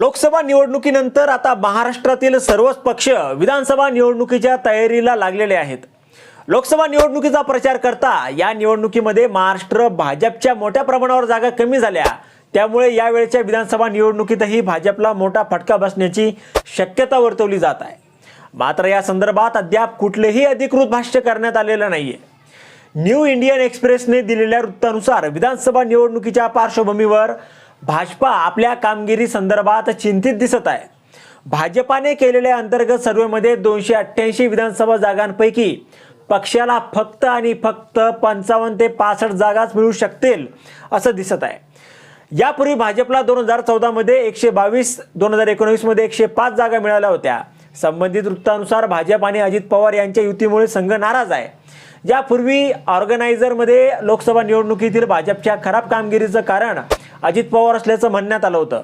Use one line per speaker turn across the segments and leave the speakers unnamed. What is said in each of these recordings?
लोकसभा निवडणुकीनंतर आता महाराष्ट्रातील सर्वच पक्ष विधानसभा निवडणुकीच्या तयारीला लागलेले आहेत. लोकसभा निवडणुकीचा प्रचार करता या निवडणुकीमध्ये महाराष्ट्र भाजपच्या मोठ्या प्रमाणावर जागा कमी झाल्या. त्यामुळे यावेळच्या विधानसभा निवडणुकीतही भाजपला मोठा फटका बसण्याची शक्यता वर्तवली जात आहे. मात्र या संदर्भात अद्याप कुठलेही अधिकृत भाष्य करण्यात आलेलं नाहीये. न्यू इंडियन एक्सप्रेसने दिलेल्या वृत्तानुसार विधानसभा निवडणुकीच्या पार्श्वभूमीवर भाजपा आपल्या कामगिरी संदर्भात चिंतित दिसत आहे. भाजपाने केलेल्या अंतर्गत सर्वेमध्ये दोनशे अठ्ठ्याऐंशी विधानसभा जागांपैकी पक्षाला फक्त आणि फक्त पंचावन्न ते पासष्ट जागाच मिळू शकतील असं दिसत आहे. यापूर्वी भाजपला दोन हजार चौदामध्ये एकशे बावीस दोन हजार एकोणवीसमध्ये एकशे पाच जागा मिळाल्या होत्या. संबंधित वृत्तानुसार भाजप आणि अजित पवार यांच्या युतीमुळे संघ नाराज आहे. यापूर्वी ऑर्गनायझरमध्ये लोकसभा निवडणुकीतील भाजपच्या खराब कामगिरीचं कारण अजित पवार असल्याचं म्हणण्यात आलं होतं.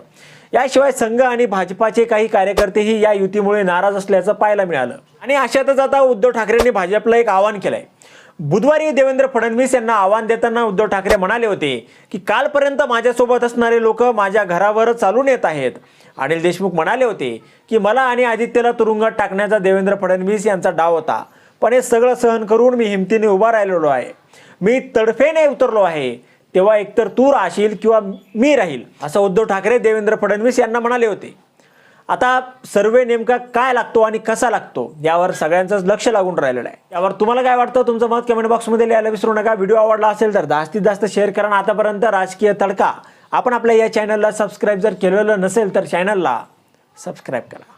याशिवाय संघ आणि भाजपाचे काही कार्यकर्तेही या युतीमुळे नाराज असल्याचं पाहायला मिळालं. आणि अशातच आता उद्धव ठाकरेंनी भाजपला एक आवाहन केलंय. बुधवारी देवेंद्र फडणवीस यांना आव्हान देताना उद्धव ठाकरे म्हणाले होते की कालपर्यंत माझ्यासोबत असणारे लोक माझ्या घरावर चालून येत आहेत. अनिल देशमुख म्हणाले होते की मला आणि आदित्यला तुरुंगात टाकण्याचा देवेंद्र फडणवीस यांचा डाव होता पण हे सगळं सहन करून मी हिमतीने उभा राहिलेलो आहे. मी तडफेने उतरलो आहे. तेव्हा एकतर तू राहशील किंवा मी राहील असं उद्धव ठाकरे देवेंद्र फडणवीस यांना म्हणाले होते. आता सर्वे नेमका काय लागतो आणि कसा लागतो यावर सगळ्यांचंच लक्ष लागून राहिलेलं आहे. यावर तुम्हाला काय वाटतं? तुमचं मत कमेंट बॉक्समध्ये लिहायला विसरू नका. व्हिडिओ आवडला असेल तर जास्तीत जास्त शेअर करा. आतापर्यंत राजकीय तडका. आपण आपल्या या चॅनलला सबस्क्राईब जर केलेलं नसेल तर चॅनलला सबस्क्राईब करा.